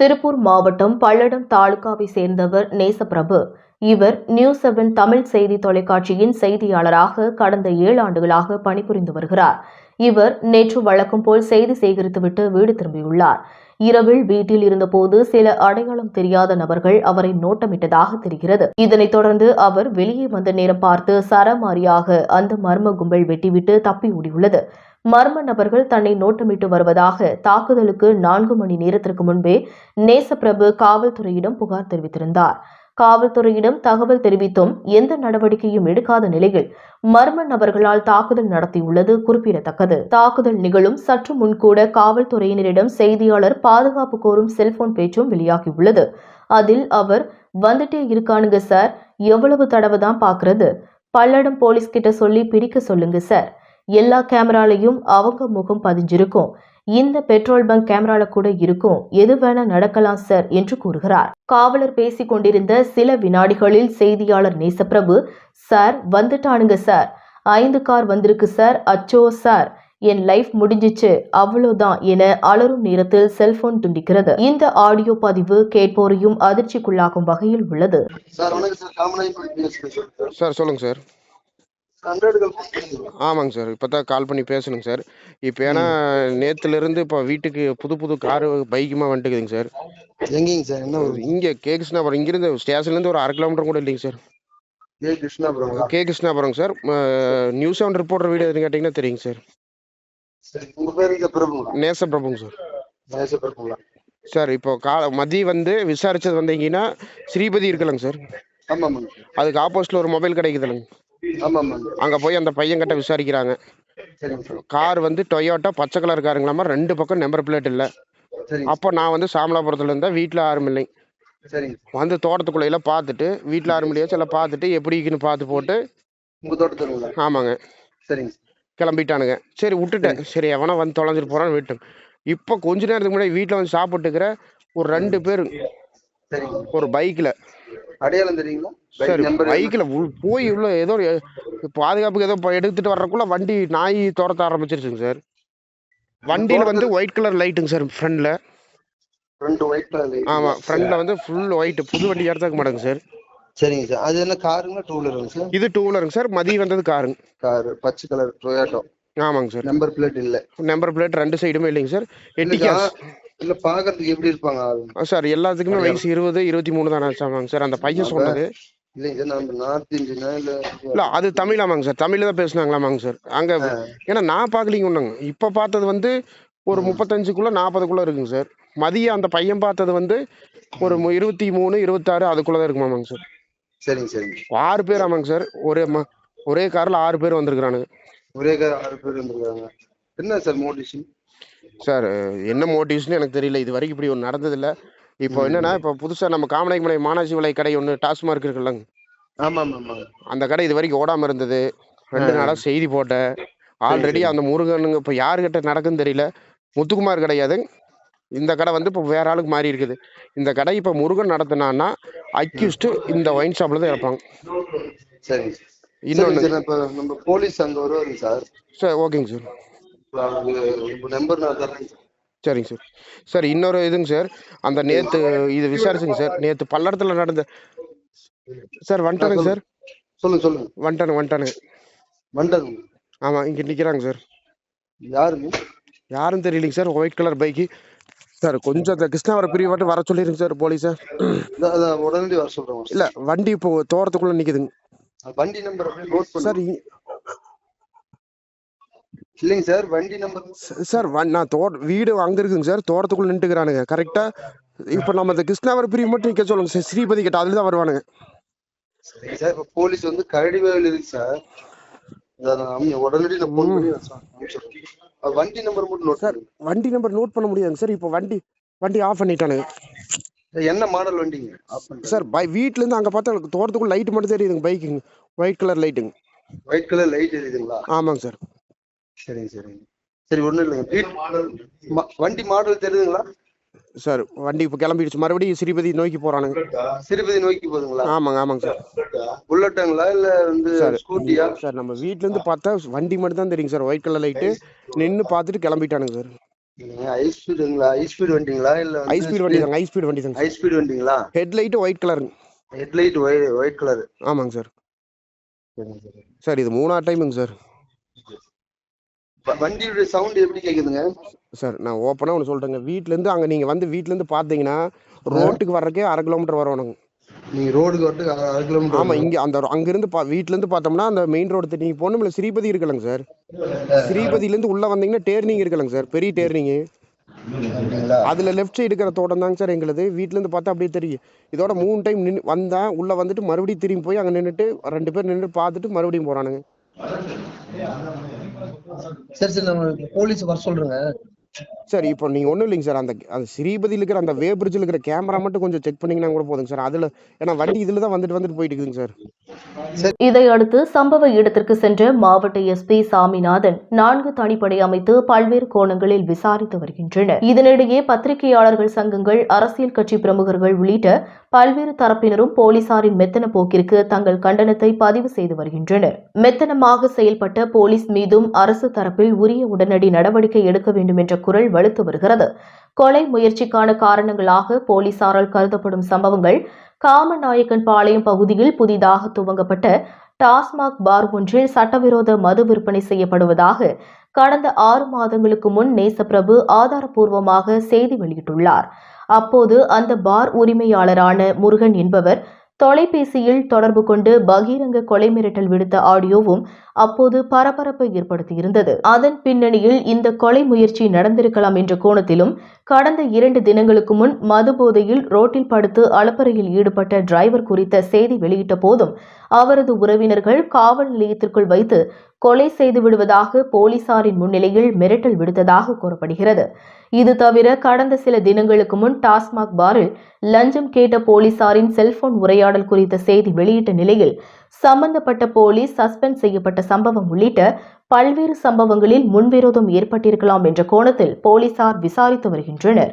திருப்பூர் மாவட்டம் பல்லடம் தாலுகாவை சேர்ந்தவர் நேசப்பிரபு. இவர் நியூஸ் செவன் தமிழ் செய்தி தொலைக்காட்சியின் செய்தியாளராக கடந்த ஏழு ஆண்டுகளாக பணிபுரிந்து வருகிறார். இவர் நேற்று வழக்கம் போல் செய்தி சேகரித்துவிட்டு வீடு திரும்பியுள்ளார். இரவில் வீட்டில் இருந்தபோது சில அடையாளம் தெரியாத நபர்கள் அவரை நோட்டமிட்டதாக தெரிகிறது. இதனைத் தொடர்ந்து அவர் வெளியே வந்த நேரம் பார்த்து சரமாரியாக அந்த மர்ம கும்பல் வெட்டிவிட்டு தப்பி ஓடியுள்ளது. மர்ம நபர்கள் தன்னை நோட்டமிட்டு வருவதாக தாக்குதலுக்கு நான்கு மணி நேரத்திற்கு முன்பே நேசப்பிரபு காவல்துறையிடம் புகார் தெரிவித்திருந்தார். காவல்துறையிடம் தகவல் தெரிவித்தும் எந்த நடவடிக்கையும் எடுக்காத நிலையில் மர்ம நபர்களால் தாக்குதல் நடத்தியுள்ளது குறிப்பிடத்தக்கது. தாக்குதல் நிகழும் சற்று முன்கூட காவல்துறையினரிடம் செய்தியாளர் பாதுகாப்பு கோரும் செல்போன் பேச்சும் வெளியாகியுள்ளது. அதில் அவர் வந்துட்டே இருக்கானுங்க சார். எவ்வளவு தடவை தான் பாக்குறது? பல்லடம் போலீஸ் கிட்ட சொல்லி பிரிக்க சொல்லுங்க சார். எல்லா கேமராலையும் அவங்க முகம் பதிஞ்சிருக்கும். இந்த பெட்ரோல் பங்க் கேமரால கூட இருக்கும். எது வேணா நடக்கலாம் சார் என்று கூறுகிறார். காவலர் பேசிக் கொண்டிருந்த சில வினாடிகளில் செய்தியாளர் நேசப்பிரபு சார் வந்துட்டானுங்க சார். ஐந்து கார் வந்திருக்கு சார். அச்சோ சார். என் லைஃப் முடிஞ்சிச்சு. அவ்வளோதான் என அலறும் நேரத்தில் செல்போன் துண்டிக்கிறது. இந்த ஆடியோ பதிவு கேட்போரையும் அதிர்ச்சிக்குள்ளாகும் வகையில் உள்ளது. சார் வணக்கம் சார். ஆமாங்க சார். இப்போ தான் கால் பண்ணி பேசணுங்க சார். இப்போ ஏன்னா நேற்றுலேருந்து இப்போ வீட்டுக்கு புது புது காரு பைக்குமா வந்துட்டுக்குதுங்க சார். எங்கேங்க சார்? என்ன இங்கே கே. கிருஷ்ணாபுரம். இங்கேருந்து ஸ்டேஷன்லேருந்து ஒரு அரை கிலோமீட்டர் கூட இல்லைங்க சார். ஏ கிருஷ்ணாபுரங்களா? கே. கிருஷ்ணாபுரங்க சார். நியூஸ் செவன் ரிப்போர்ட்டர் வீடு எதுன்னு கேட்டிங்கன்னா தெரியுங்க சார். நேச பிரபுங்க சார் நேச பிரபுங்களா? சார். இப்போ கா மதியம் வந்து விசாரிச்சது வந்தீங்கன்னா ஸ்ரீபதி இருக்கலங்க சார். ஆமா ஆமாங்க அதுக்கு ஆப்போசிட்டில் ஒரு மொபைல் கிடைக்குதுலங்க. அங்கே போய் அந்த பையன்கிட்ட விசாரிக்கிறாங்க. சரிங்க சார் கார் வந்து டொயோட்டா பச்சை கலர் காருங்களாமா ரெண்டு பக்கம் நம்பர் பிளேட் இல்லை. அப்போ நான் வந்து சாமலாபுரத்தில் இருந்தால் வீட்டில் யாரும் வந்து தோட்டத்துக்குள்ள பார்த்துட்டு வீட்டில் ஆறு மணியாச்சும் எல்லாம் பார்த்துட்டு எப்படி இருக்குன்னு பார்த்து போட்டு ஆமாங்க. கிளம்பிட்டானுங்க. சரி விட்டுட்டேன். சரி. எவனா வந்து தொலைஞ்சிட்டு போறான்னு விட்டேன் இப்போ கொஞ்ச நேரத்துக்கு முன்னாடி வீட்டில் வந்து சாப்பிட்டுக்கிற ஒரு ரெண்டு பேர் ஒரு பைக்கில் அடையாளம் தெரியுங்களா? சரி பைக்கில் போய் உள்ள ஏதோ பாதுகாப்புக்கு ஏதோ எடுத்துட்டு வர்றதுக்குள்ள வண்டி நாய் துரத்த ஆரம்பிச்சிருச்சுங்க சார். வண்டியில் வந்து ஒயிட் கலர் லைட்டுங்க சார் ஃப்ரண்டில் ரெண்டு ஒயிட் கலர் ஆமாம் ஃப்ரண்டில் வந்து ஃபுல் ஒயிட் புது வண்டி எடுத்தாக்க மாட்டேங்க சார். சரிங்க சார். அது என்ன காருங்களா டூ வீலருங்க சார்? இது டூ வீலருங்க சார் மதியம் வந்தது காருங்க. கார் பச்சை கலர் டொயாட்டோ ஆமாங்க சார். நம்பர் பிளேட் இல்ல. நம்பர் பிளேட் ரெண்டு சைடுமே இல்லைங்க சார். ஜா- இல்ல பாக்குறதுக்கு எப்படி இருப்பாங்க? சார் எல்லாத்துக்குமே வயசு இருபது இருபத்தி மூணு தானே ஆமாங்க சார் அந்த பையன் சொன்னது. இல்ல அது தமிழ் ஆமாங்க சார் தமிழ்ல தான் பேசுனாங்களாமாங்க சார். அங்க ஏன்னா நான் பார்க்கலீங்க ஒண்ணுங்க. இப்ப பார்த்தது வந்து ஒரு முப்பத்தஞ்சுக்குள்ள நாற்பதுக்குள்ள இருக்குங்க சார். மதியம் அந்த பையன் பார்த்தது வந்து ஒரு இருபத்தி மூணு இருபத்தாறு அதுக்குள்ள தான் இருக்குமாமாங்க சார். சரிங்க சரிங்க. ஆறு பேர் ஆமாங்க சார். ஒரே ஒரே கார்ல ஆறு பேர் வந்திருக்கிறானுங்க. ஒரே கார் ஆறு பேர் இருந்திருக்காங்க என்ன சார் மோட்டிவேஷன்? சார் என்ன மோட்டிவ்ஸ்னு எனக்கு தெரியல. இது வரைக்கும் இப்படி ஒன்று நடந்ததில்ல. இப்போ என்னன்னா இப்போ புதுசா நம்ம காமநாயக்கமலை மானாசி விலை கடை ஒன்று டாஸ்மார்க் இருக்குல்லங்க ஆமா ஆமா ஆமாங்க அந்த கடை இது வரைக்கும் ஓடாம இருந்தது. ரெண்டு நாளா செய்தி போட்டேன். ஆல்ரெடி அந்த முருகனுங்க இப்போ யாருக்கிட்ட நடக்குன்னு தெரியல. முத்துக்குமார் கிடையாது இந்த கடை வந்து இப்போ வேற ஆளுக்கு மாறி இருக்குது. இந்த கடை இப்போ முருகன் நடத்தினான்னா அக்யூஸ்டு இந்த ஒயின் ஷாப்ல தான் இருப்பாங்க. சார். இப்ப நம்ம போலீஸ் அங்க வருவாங்க சார். சார் ஓகேங்க சார். நம்பர் நான் தரேன் சார் சரிங்க சார் சார் இன்னொரு இதுங்க சார் அந்த நேத்து இது விசாரிச்சுங்க சார் நேத்து பல்லடத்துல நடந்த சார் வந்துட்டானுங்க சார் சொல்லுங்க. சொல்லுங்க வந்துட்டானு வந்துட்டானுங்க வந்துட்டாங்க ஆமா இங்க நிக்கிறாங்க சார் யாருங்க? யாரும் தெரியலைங்க sir white colour bike sir கொஞ்சம் அந்த கிருஷ்ணாவரம் பிரிவு மட்டும் வர சொல்லிருங்க சார் போலீஸை உடனடி வர சொல்றேன் இல்ல வண்டி இப்போ தோட்டத்துக்குள்ள நிக்குதுங்க. வண்டி நம்பர் சார் இல்லைங்க சார் வண்டி நம்பர் சார் நான் தோட்ட வீடு அங்க இருக்குங்க சார் தோட்டத்துக்குள்ள நின்றுக்கிறானுங்க. கரெக்டா இப்போ நம்ம இந்த கிருஷ்ணாவரம் பிரிவு மட்டும் நிக்க சொல்லுங்க சார் ஸ்ரீபதி கிட்ட அதுல தான் வருவானுங்க. சார் இப்ப போலீஸ் வந்து கரடி வேலையில் இருக்கு சார். உடனடி வண்டி நம்பர் மட்டும் நோட் சார் வண்டி நம்பர் நோட் பண்ண முடியாதுங்க சார் இப்போ வண்டி வண்டி ஆஃப் பண்ணிட்டானுங்க. என்ன மாடல் வண்டிங்க? சார் பை வீட்ல இருந்து அங்க பார்த்தா தோட்டத்துக்குள்ள லைட் மட்டும் தெரியுதுங்க பைக்குங்க ஒயிட் கலர் லைட்டுங்க ஒயிட் கலர் லைட் எரியுதுங்களா ஆமாங்க சார். சரிங்க சரிங்க. சரி ஒண்ணும் இல்லைங்க. வண்டி மாடல் தெரியுதுங்களா? சார் வண்டி இப்போ கிளம்பிடுச்சு. மறுபடியும் ஸ்ரீபதி நோக்கி போறானுங்க. திருப்பதி நோக்கி போகுதுங்களா? ஆமாங்க ஆமாங்க சார். புல்லட்டுங்களா இல்ல வந்து சார் ஸ்கூட்டியா சார் நம்ம வீட்ல இருந்து பார்த்தா வண்டி மட்டும் தான் தெரியுங்க சார். ஒயிட் கலர் லைட்டு நின்னு பார்த்துட்டு கிளம்பிட்டானுங்க சார். ஹை ஸ்பீடுங்களா ஹை ஸ்பீடு வண்டிங்களா? இல்ல ஹை ஸ்பீட் வண்டி தாங்க ஹை ஸ்பீட் வண்டி தாங்க high speed வண்டிங்களா? Headlight white colour headlight white colour ஆமாங்க சார். சரிங்க சார் சார் இது மூணாவது டைமுங்க சார். வண்டியோட சவுண்ட் எப்படி கேக்குதுங்க? சார் நான் ஓப்பனாக ஒன்று சொல்கிறேங்க வீட்டிலேருந்து அங்கே நீங்கள் வந்து வீட்டிலேருந்து பார்த்தீங்கன்னா ரோட்டுக்கு வர்றதுக்கே அரை கிலோமீட்டர் வரணுங்க நீங்க ரோடுக்கு வரட்டுக்கு அரை கிலோமீட்டர் ஆமாம் இங்கே அந்த அங்கேருந்து பா வீட்டிலேருந்து பார்த்தோம்னா அந்த மெயின் ரோடு நீங்கள் போகணும்ல ஸ்ரீபதி இருக்கலங்க சார். ஸ்ரீபதியிலேருந்து உள்ளே வந்தீங்கன்னா டேர்னிங் இருக்கலங்க சார் பெரிய அப்படிங்களா அதில் லெஃப்ட் சைடு இருக்கிற தோட்டம் தாங்க சார் எங்களுது. வீட்டிலேருந்து பார்த்தா அப்படியே தெரியும். இதோட மூணு டைம் நின்று வந்தேன் உள்ளே வந்துட்டு மறுபடியும் திரும்பி போய் அங்கே நின்றுட்டு ரெண்டு பேர் நின்று பார்த்துட்டு மறுபடியும் போகிறானுங்க சரி சரி நம்ம போலீஸ் வர சொல்றேங்க சார் இப்போ நீங்கள் ஒன்றும் இல்லைங்க சார். அந்த அந்த ஸ்ரீபதியில் இருக்கிற அந்த வே பிரிட்ஜில் இருக்கிற கேமரா மட்டும் கொஞ்சம் செக் பண்ணிங்கன்னா கூட போதுங்க சார். அதில் ஏன்னா வண்டி இதில் தான் வந்துட்டு வந்துட்டு போயிட்டு இருக்குதுங்க சார். இதையடுத்து சம்பவ இடத்திற்கு சென்ற மாவட்ட எஸ்பி சாமிநாதன் நான்கு தனிப்படை அமைத்து பல்வேறு கோணங்களில் விசாரித்து வருகின்றனர். இதனிடையே பத்திரிகையாளர்கள் சங்கங்கள் அரசியல் கட்சி பிரமுகர்கள் உள்ளிட்ட பல்வேறு தரப்பினரும் போலீசாரின் மெத்தன போக்கிற்கு தங்கள் கண்டனத்தை பதிவு செய்து வருகின்றனர். மெத்தனமாக செயல்பட்ட போலீஸ் மீதும் அரசு தரப்பில் உரிய உடனடி நடவடிக்கை எடுக்க வேண்டும் என்ற குரல் வலுத்து வருகிறது. கொலை முயற்சிக்கான காரணங்களாக போலீசாரால் கருதப்படும் சம்பவங்கள் காமநாயக்கன் பாளையம் பகுதியில் புதிதாக துவங்கப்பட்ட டாஸ்மாக் பார் ஒன்றில் சட்டவிரோத மது விற்பனை செய்யப்படுவதாக கடந்த ஆறு மாதங்களுக்கு முன் நேசப்பிரபு ஆதாரப்பூர்வமாக செய்தி வெளியிட்டுள்ளார். அப்போது அந்த பார் உரிமையாளரான முருகன் என்பவர் தொலைபேசியில் தொடர்பு கொண்டு பகிரங்க கொலை மிரட்டல் விடுத்த ஆடியோவும் அப்போது பரபரப்பை ஏற்படுத்தியிருந்தது. அதன் பின்னணியில் இந்த கொலை முயற்சி நடந்திருக்கலாம் என்ற கோணத்திலும் கடந்த இரண்டு தினங்களுக்கு முன் மது போதையில் ரோட்டில் படுத்து அலப்பறையில் ஈடுபட்ட டிரைவர் குறித்த செய்தி வெளியிட்ட போதும் அவரது உறவினர்கள் காவல் நிலையத்திற்குள் வைத்து கொலை செய்து விடுவதாக போலீசாரின் முன்னிலையில் மிரட்டல் விடுத்ததாக கூறப்படுகிறது. இது தவிர கடந்த சில தினங்களுக்கு முன் டாஸ்மாக் பாரில் லஞ்சம் கேட்ட போலீசாரின் செல்போன் உரையாடல் குறித்த செய்தி வெளியிட்ட நிலையில் சம்பந்தப்பட்ட போலீஸ் சஸ்பெண்ட் செய்யப்பட்ட சம்பவம் உள்ளிட்ட பல்வேறு சம்பவங்களில் முன்விரோதம் ஏற்பட்டிருக்கலாம் என்ற கோணத்தில் போலீசார் விசாரித்து வருகின்றனர்.